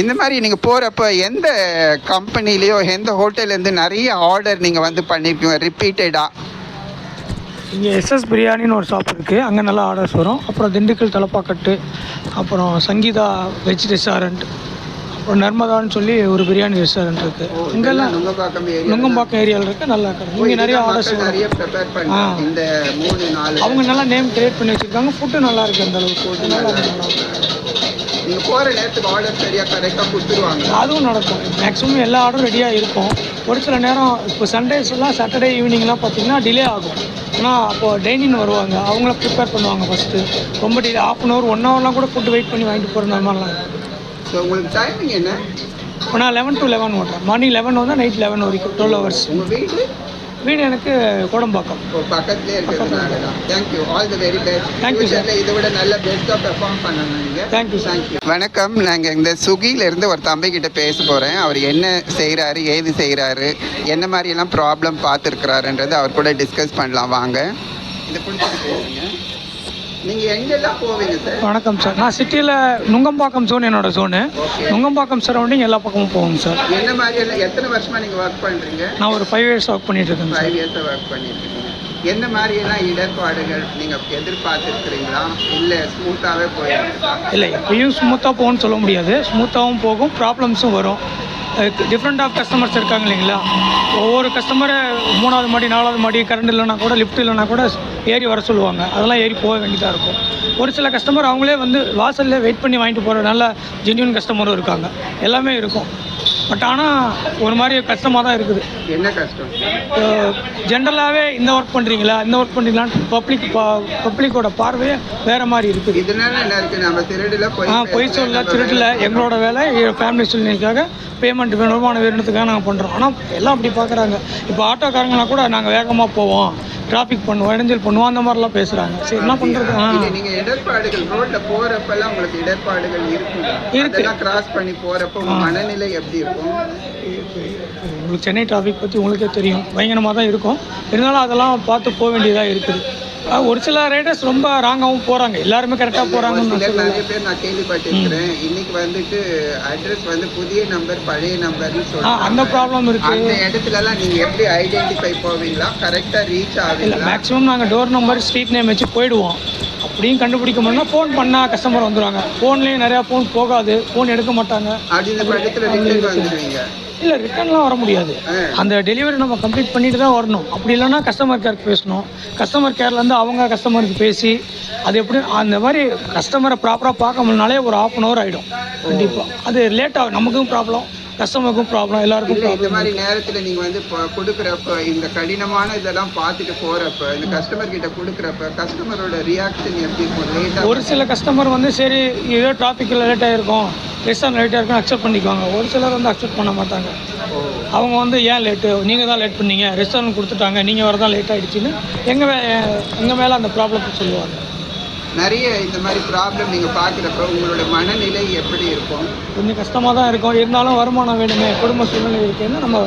இந்த மாதிரி நீங்கள் போகிறப்ப எந்த கம்பெனிலேயோ எந்த ஹோட்டல்லேருந்து நிறைய ஆர்டர் நீங்கள் வந்து பண்ணியிருக்கீங்க ரிப்பீட்டடாக இங்கே எஸ்எஸ் பிரியாணின்னு ஒரு ஷாப் இருக்குது அங்கே நல்லா ஆர்டர்ஸ் வரும். அப்புறம் திண்டுக்கல் தலப்பாக்கட்டு அப்புறம் சங்கீதா வெஜ் ரெஸ்டாரண்ட் அப்புறம் நர்மதான்னு சொல்லி ஒரு பிரியாணி ரெஸ்டாரண்ட் இருக்குது இங்கெல்லாம் நுங்கம்பாக்கம் ஏரியா நுங்கம்பாக்கம் ஏரியாவில் இருக்குது நல்லா கடை இங்கே நிறைய ஆர்டர்ஸ் நாலு அவங்க நல்லா நேம் கிரியேட் பண்ணி வச்சுருக்காங்க. ஃபுட்டு நல்லா இருக்குது அந்த அளவுக்கு. நல்லா நீங்கள் போகிற நேரத்துக்கு ஆர்டர் சரியாக கரெக்டாக கொடுத்துருவாங்க. அதுவும் நடக்கும். மேக்ஸிமம் எல்லா ஆர்டரும் ரெடியாக இருக்கும். ஒரு சில நேரம் இப்போ சண்டேஸ் எல்லாம் சாட்டர்டே ஈவினிங்லாம் பார்த்தீங்கன்னா டிலே ஆகும். ஆனால் அப்போது டைனிங் வருவாங்க. அவங்கள ப்ரிப்பேர் பண்ணுவாங்க ஃபஸ்ட்டு ரொம்ப delay half an hour one ஹவர்லாம் கூட ஃபுட்டு வெயிட் பண்ணி வாங்கிட்டு போகிற மாதிரிலாம் ஸோ உங்களுக்கு டைமிங் என்ன? இப்போ நான் லெவன் டு லெவன் ஓட்டுறேன் மார்னிங் லெவன் வந்தால் நைட் லெவன் வரைக்கும் டுவெல் ஹவர்ஸ் உங்கள் வீடு? வீடு எனக்கு கோடம்பாக்கம் இப்போ பக்கத்துலேயே இருக்கிறதுனால தான். Thank you all the very best you, sir. இதை விட நல்ல பெஸ்ட்டாக பெர்ஃபார்ம் பண்ணணும் நீங்கள் தேங்க்யூ சார் தேங்க்யூ வணக்கம். நாங்கள் இந்த சுகியிலேருந்து ஒரு தம்பி கிட்ட பேச போகிறேன் அவர் என்ன செய்கிறாரு ஏது செய்கிறாரு என்ன மாதிரியெல்லாம் ப்ராப்ளம் பார்த்துருக்குறாருன்றது அவர் கூட டிஸ்கஸ் பண்ணலாம். வாங்க. இதை பிடிச்சிட்டு பேசுங்க. நீங்கள் எங்கெல்லாம் போவீங்க சார்? வணக்கம் சார். நான் சிட்டியில் நுங்கம்பாக்கம் ஜோன் என்னோட ஜோனு நுங்கம்பாக்கம் சரௌண்டிங் எல்லா பக்கமும் போவோங்க சார். என்ன மாதிரியெல்லாம் எத்தனை வருஷமாக நீங்கள் ஒர்க் பண்ணுறீங்க நான் ஒரு ஃபைவ் இயர்ஸ் ஒர்க் பண்ணிட்டு இருக்கேங்க சார். ஃபைவ் இயர்ஸாக ஒர்க் பண்ணிட்டு இருக்கீங்க. என்ன மாதிரியெல்லாம் இடர்பாடுகள் நீங்கள் எதிர்பார்த்துருக்குறீங்களா? இல்லை ஸ்மூத்தாகவே போயிருக்கா இல்லை எப்பயும் ஸ்மூத்தாக போகும்னு சொல்ல முடியாது. ஸ்மூத்தாகவும் போகும் ப்ராப்ளம்ஸும் வரும். டிஃப்ரெண்ட் ஆஃப் கஸ்டமர்ஸ் இருக்காங்க இல்லைங்களா? ஒவ்வொரு கஸ்டமரை மூணாவது மாடி நாலாவது மாடி கரண்ட் இல்லைனா கூட லிஃப்ட் இல்லைனா கூட ஏறி வர சொல்லுவாங்க. அதெல்லாம் ஏறி போக வேண்டியதாக இருக்கும். ஒரு சில கஸ்டமர் அவங்களே வந்து வாசலில் வெயிட் பண்ணி வாங்கிட்டு போகிற நல்ல ஜென்யூன் கஸ்டமரும் இருக்காங்க. எல்லாமே இருக்கும். பட் ஆனால் ஒரு மாதிரி கஷ்டமாக தான் இருக்குது. என்ன கஷ்டம்? ஜென்ரலாகவே இந்த ஒர்க் பண்ணுறீங்களா இந்த ஒர்க் பண்ணுறீங்களான்னு பப்ளிக் பப்ளிக்கோட பார்வையே வேறு மாதிரி இருக்குது. இதனால என்ன இருக்கு நம்ம திருடுல போய் ஆ பொய் சொல்ல திருட்டில் எங்களோட வேலை ஃபேமிலி சூழ்நிலைக்காக பேமெண்ட் வருமானம் வேணுன்றதுக்காக நாங்கள் பண்ணுறோம் ஆனால் எல்லாம் அப்படி பார்க்குறாங்க இப்போ ஆட்டோக்காரங்களாம் கூட நாங்கள் வேகமாக போவோம். டிராஃபிக் பண்ணுவோம் இடைஞ்சல் பண்ணுவோம் அந்த மாதிரிலாம் பேசுகிறாங்க சரி என்ன பண்ணுறது ஆ. இல்ல, நீங்க இடர்பாடுகள் ரோட்ல போறப்பெல்லாம் உங்களுக்கு இடர்பாடுகள் இருக்கும் இருக்கு. கிராஸ் பண்ணி போறப்ப உங்க மனநிலை எப்படி இருக்கும்? உங்களுக்கு சென்னை டிராஃபிக் பற்றி உங்களுக்கே தெரியும். பயங்கரமாக தான் இருக்கும். இருந்தாலும் அதெல்லாம் பார்த்து போக வேண்டியதாக இருக்குது. ஒரு சில ரைடர்ஸ் ரொம்ப ராங்காகவும் போகிறாங்க எல்லாருமே கரெக்டாக போகிறாங்கன்னு நிறைய பேர் நான் கேள்விப்பட்டிருக்கிறேன். இன்னைக்கு வந்துட்டு அட்ரஸ் வந்து புதிய நம்பர் பழைய நம்பர்னு ஆ சொல்றாங்க. அந்த ப்ராப்ளம் இருக்குது அந்த இடத்துல எல்லாம் நீங்க எப்படி ஐடென்டிஃபை போவீங்களா? கரெக்டா ரீச் இல்லை ஆவீங்களா? மேக்ஸிமம் நாங்கள் டோர் நம்பர் ஸ்ட்ரீட் நேம் வச்சு போயிடுவோம். அப்படியும் கண்டுபிடிக்க முடியும்னா ஃபோன் பண்ணால் கஸ்டமர் வந்துடுவாங்க ஃபோன்லேயும் நிறையா ஃபோன் போகாது. ஃபோன் எடுக்க மாட்டாங்க. இல்லை ரிட்டர்ன்லாம் வர முடியாது. அந்த டெலிவரி நம்ம கம்ப்ளீட் பண்ணிட்டு தான் வரணும். அப்படி இல்லைன்னா கஸ்டமர் கேருக்கு பேசணும். கஸ்டமர் கேர்லேருந்து அவங்க கஸ்டமருக்கு பேசி அது எப்படி அந்த மாதிரி கஸ்டமரை ப்ராப்பராக பார்க்க முடியலனாலே ஒரு ஆஃப் அன் ஹவர் ஆகிடும் கண்டிப்பாக அது லேட் ஆகும். நமக்கும் ப்ராப்ளம் கஸ்டமருக்கும் ப்ராப்ளம் எல்லாருக்கும் இந்த மாதிரி நேரத்துல நீங்க வந்து இப்போ கொடுக்குறப்ப இந்த கடினமான இதெல்லாம் பார்த்துட்டு போறப்ப இந்த கஸ்டமர் கிட்ட கொடுக்குறப்ப கஸ்டமரோட ரியாக்ஷன் எப்படி இருக்கும்? ஒரு சில கஸ்டமர் வந்து சரி ஏதோ டிராஃபிக்கில் லேட் ஆகிருக்கும் ரெஸ்டாரண்ட் லேட்டாக இருக்கும் அக்செப்ட் பண்ணிக்குவாங்க. ஒரு சிலர் வந்து அக்செப்ட் பண்ண மாட்டாங்க. அவங்க வந்து ஏன் லேட்டு நீங்கள் தான் லேட் பண்ணீங்க. ரெஸ்டாரண்ட் கொடுத்துட்டாங்க. நீங்கள் வரதான் லேட் ஆகிடுச்சின்னு எங்கள் மே எங்கள் மேலே அந்த ப்ராப்ளத்தை சொல்லுவாங்க. நிறைய இந்த மாதிரி ப்ராப்ளம் நீங்க பார்க்குறப்ப உங்களோட மனநிலை எப்படி இருக்கும்? கொஞ்சம் கஷ்டமாக தான் இருக்கும். இருந்தாலும் வருமானம் வேணுமே குடும்ப சூழ்நிலை இருக்குன்னு நம்ம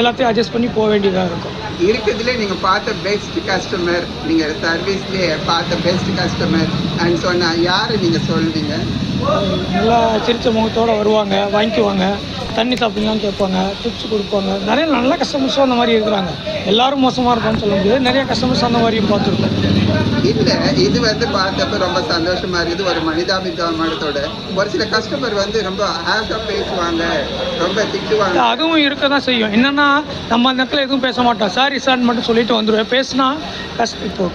எல்லாத்தையும் அட்ஜஸ்ட் பண்ணி போக வேண்டியதாக இருக்கும். இருக்கிறதுலே நீங்க பார்த்த பெஸ்ட் கஸ்டமர் நீங்க சர்வீஸ்லேயே பார்த்த பெஸ்ட் கஸ்டமர் அண்ட் சொன்னா யாரை நீங்க சொல்வீங்க? நல்லா சிரிச்ச முகத்தோடு வருவாங்க வாங்கிக்குவாங்க. தண்ணி சாப்பிடுங்கன்னு கேட்பாங்க டிப்ஸ் கொடுப்பாங்க. நிறைய நல்ல கஸ்டமர்ஸும் அந்த மாதிரி இருக்கிறாங்க. எல்லாரும் மோசமாக இருப்பான்னு சொல்ல முடியாது. நிறைய கஸ்டமர்ஸ் அந்த மாதிரியும் பார்த்துருக்கோம். இல்ல இது வந்து பார்த்தப்ப ரொம்ப சந்தோஷமா இருக்குது. ஒரு மனிதாபிமானத்தோட. ஒரு சில கஸ்டமர் வந்து ரொம்ப ஹேஷா பேசுவாங்க ரொம்ப திட்டுவாங்க. அதுவும் இருக்க தான் செய்யும். என்னன்னா நம்ம அந்த இடத்துல எதுவும் பேச மாட்டோம். சாரி சார்னு மட்டும் சொல்லிட்டு வந்துடுவேன் பேசினா கஷ்ட இப்போ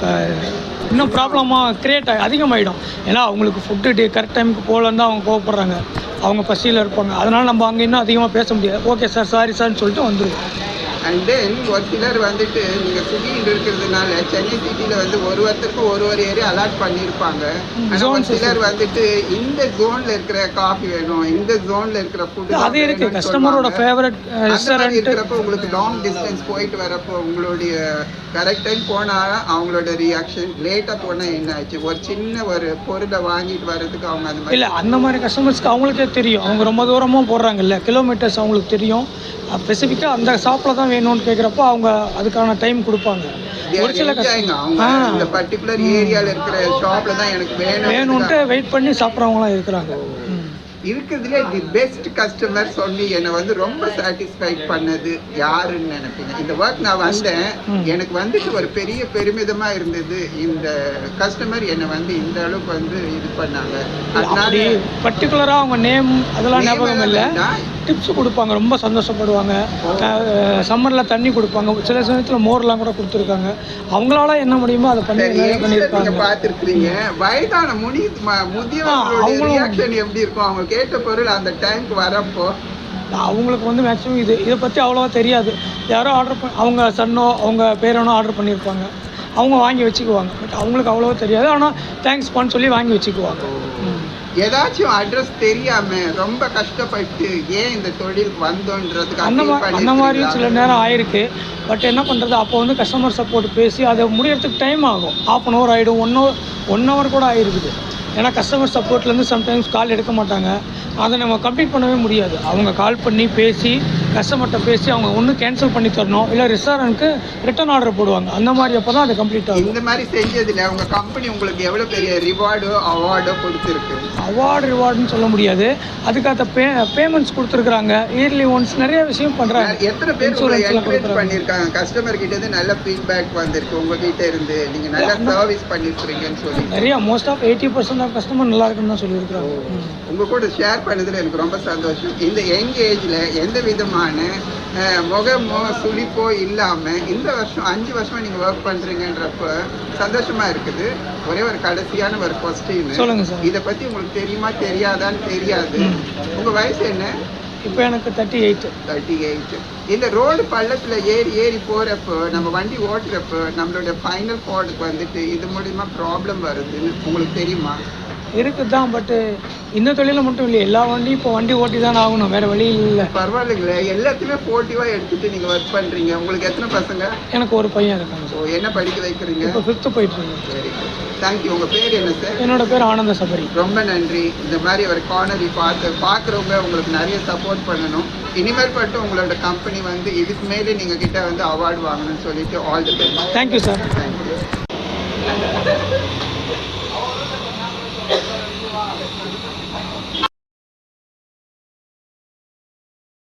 இன்னும் ப்ராப்ளமாக க்ரியேட் ஆகி அதிகமாகிடும் ஏன்னா அவங்களுக்கு ஃபுட்டு கரெக்ட் டைமுக்கு போகலன்னு தான் அவங்க கோவப்படுறாங்க. அவங்க பசியில் இருப்பாங்க. அதனால் நம்ம அங்கே இன்னும் அதிகமாக பேச முடியாது. ஓகே சார் சாரி சார்னு சொல்லிட்டு வந்துடுவோம் அண்ட் தென் ஒரு சிலர் வந்துட்டு நீங்க சுகியில் இருக்கிறதுனால சென்னை சிட்டில வந்து ஒரு ஒருத்தருக்கு ஒரு ஒரு ஏரியா அலாட் பண்ணியிருப்பாங்க ஆனா ஒரு Zones சிலர் வந்துட்டு இந்த ஜோன்ல இருக்கிற காஃபி வேணும் இந்த ஜோன்ல இருக்கிற ஃபுட் அது இருக்கு. கஸ்டமரோட ஃபேவரட் ரெஸ்டாரண்ட் இருக்கிறப்ப உங்களுக்கு லாங் டிஸ்டன்ஸ் போயிட்டு வரப்போ உங்களுடைய கரெக்ட் டைம் போனா அவங்களோட ரியாக்ஷன் லேட்டா போனா என்ன ஆச்சு? ஒரு சின்ன ஒரு பொருளை வாங்கிட்டு வர்றதுக்கு அவங்க அந்த மாதிரி இல்லை அந்த மாதிரி கஸ்டமர்ஸ்க்கு அவங்களுக்கே தெரியும். அவங்க ரொம்ப தூரமாக போடுறாங்கல்ல. கிலோமீட்டர்ஸ் அவங்களுக்கு தெரியும். ஸ்பெசிஃபிக்காக அந்த ஷாப்பில் தான் வேணும்னு கேட்குறப்போ அவங்க அதுக்கான டைம் கொடுப்பாங்க. ஒரு சில. இந்த பர்டிகுலர் ஏரியால இருக்கிற ஷாப்ல தான் எனக்கு வேணும் வேணும்ன்ட்டு வெயிட் பண்ணி சாப்பிட்றவங்களாம் இருக்கிறாங்க. இருக்கிறதுலே தி பெஸ்ட் கஸ்டமர் சொல்லி என்னை வந்து ரொம்ப சாட்டிஸ்ஃபைட் பண்ணது யாருன்னு நினைப்பீங்க? இந்த ஒர்க் நான் வந்தேன். எனக்கு வந்துட்டு ஒரு பெரிய பெருமிதமா இருந்தது. இந்த கஸ்டமர் என்னை வந்து இந்த அளவுக்கு வந்து இது பண்ணாங்க. அதனால பர்டிகுலராக அவங்க நேம் அதெல்லாம் ஞாபகம் இல்லை. டிப்ஸ் கொடுப்பாங்க. ரொம்ப சந்தோஷப்படுவாங்க. சம்மரில் தண்ணி கொடுப்பாங்க. சில சமயத்தில் மோர்லாம் கூட கொடுத்துருக்காங்க. அவங்களால என்ன முடியுமோ அதை பண்ணி நீங்க பார்த்திருக்கிறீங்க. வயதான முனி ம- முதியவர்களுடைய அவங்களும் ரியாக்ஷன் எப்படி இருக்கும்? அவங்க கேட்ட பொருள் அந்த டைம்க்கு வரப்போ அவங்களுக்கு வந்து மேக்ஸிமம் இது இதை பற்றி அவ்வளோவா தெரியாது. யாரோ ஆர்டர் பண்ண அவங்க சன்னோ அவங்க பேரனோ ஆர்டர் பண்ணியிருப்பாங்க. அவங்க வாங்கி வச்சுக்குவாங்க. பட் அவங்களுக்கு அவ்வளோவா தெரியாது. ஆனால் தேங்க்ஸ் பண்ண சொல்லி வாங்கி வச்சுக்குவாங்க. ஏதாச்சும் அட்ரஸ் தெரியாம ரொம்ப கஷ்டப்பட்டு ஏன் இந்த தொழிலுக்கு வந்தோன்றதுக்கு அந்த appeal மா அந்த மாதிரியும் சில? நேரம் ஆயிருக்கு. பட் என்ன பண்ணுறது அப்போ வந்து கஸ்டமர் சப்போர்ட் பேசி அதை முடியறதுக்கு டைம் ஆகும். ஆஃப் அன் ஹவர் ஆகிடும் ஒன் ஹவர் ஒன் ஹவர் கூட ஆயிருக்குது. ஏன்னா கஸ்டமர் சப்போர்ட்லேருந்து சம்டைம்ஸ் கால் எடுக்க மாட்டாங்க. அதை நம்ம கம்ப்ளீட் பண்ணவே முடியாது. அவங்க கால் பண்ணி பேசி கஸ்டமர்கிட்ட பேசி அவங்க ஒன்று கேன்சல் பண்ணி தரணும். இல்லை ரெஸ்டாரண்ட்க்கு ரிட்டர்ன் ஆர்டர் போடுவாங்க. அந்த மாதிரி அப்போ தான் அது கம்ப்ளீட் ஆகும். இந்த மாதிரி செஞ்சதுல உங்க கம்பெனி உங்களுக்கு எவ்வளவு பெரிய ரிவார்டோ அவார்டோ கொடுத்துருக்கு? அவார்டு ரிவார்டுன்னு சொல்ல முடியாது. அதுக்காக பே பேமெண்ட்ஸ் கொடுத்துருக்குறாங்க. இயர்லி ஒன்ஸ் நிறைய விஷயம் பண்ணுறாங்க எத்தனை பேர் உங்களை என்கரேஜ். பண்ணிருக்காங்க கஸ்டமர் கிட்ட இருந்து நல்ல ஃபீட்பேக் வந்திருக்கு உங்ககிட்ட இருந்து. நீங்க நல்ல சர்வீஸ் பண்ணிருக்கீங்கன்னு சொல்லி நிறைய most of eighty percent of customer நல்லா இருக்குன்னு தான் சொல்லியிருக்கிறாங்க. ம். உங்க கூட ஷேர் பண்ணதுல எனக்கு ரொம்ப சந்தோஷம். இந்த யங் ஏஜ்ல எந்த விதமான முகமோ சுளிப்போ இல்லாம இந்த வருஷம் அஞ்சு வருஷமா நீங்க ஒர்க் பண்றீங்கன்றப்ப சந்தோஷமா இருக்குது. ஒரே ஒரு கடைசியான ஒரு கொஸ்டின் இத பத்தி உங்களுக்கு தெரியுமா தெரியாதான்னு தெரியாது. உங்க வயசு என்ன? இப்போ எனக்கு தேர்ட்டி எயிட் தேர்ட்டி எயிட் இந்த ரோடு பள்ளத்துல ஏறி ஏறி போறப்போ நம்ம வண்டி ஓட்டுறப்போ நம்மளோட ஃபைனல் கோடுக்கு வந்துட்டு இது மூலியமா ப்ராப்ளம் வருதுன்னு உங்களுக்கு தெரியுமா? இருக்குது தான் பட்டு இந்த தொழிலில் மட்டும் இல்லை எல்லா வண்டியும் இப்போ வண்டி ஓட்டி தான் ஆகணும் வேறு வழி இல்லை. பரவாயில்லைங்களே எல்லாத்தையுமே போட்டிவா எடுத்துட்டு நீங்க ஒர்க் பண்றீங்க? உங்களுக்கு எத்தனை பசங்க? எனக்கு ஒரு பையன் இருக்காங்க ஸோ என்ன படிக்க வைக்கிறீங்க? இப்போ ஃபிஃப்த்து போயிட்டு இருக்கேன். சரி தேங்க்யூ உங்க பேர் என்ன சார் என்னோட பேர் ஆனந்த சபரி. ரொம்ப நன்றி. இந்த மாதிரி ஒரு கார்னரி பார்த்து பார்க்குறவங்க உங்களுக்கு நிறைய சப்போர்ட் பண்ணணும். இனிமேல் பட்டு உங்களோட கம்பெனி வந்து இதுக்கு மேலே நீங்கள் கிட்ட வந்து அவார்டு வாங்கணும்னு சொல்லிட்டு all the best thank you sir thank you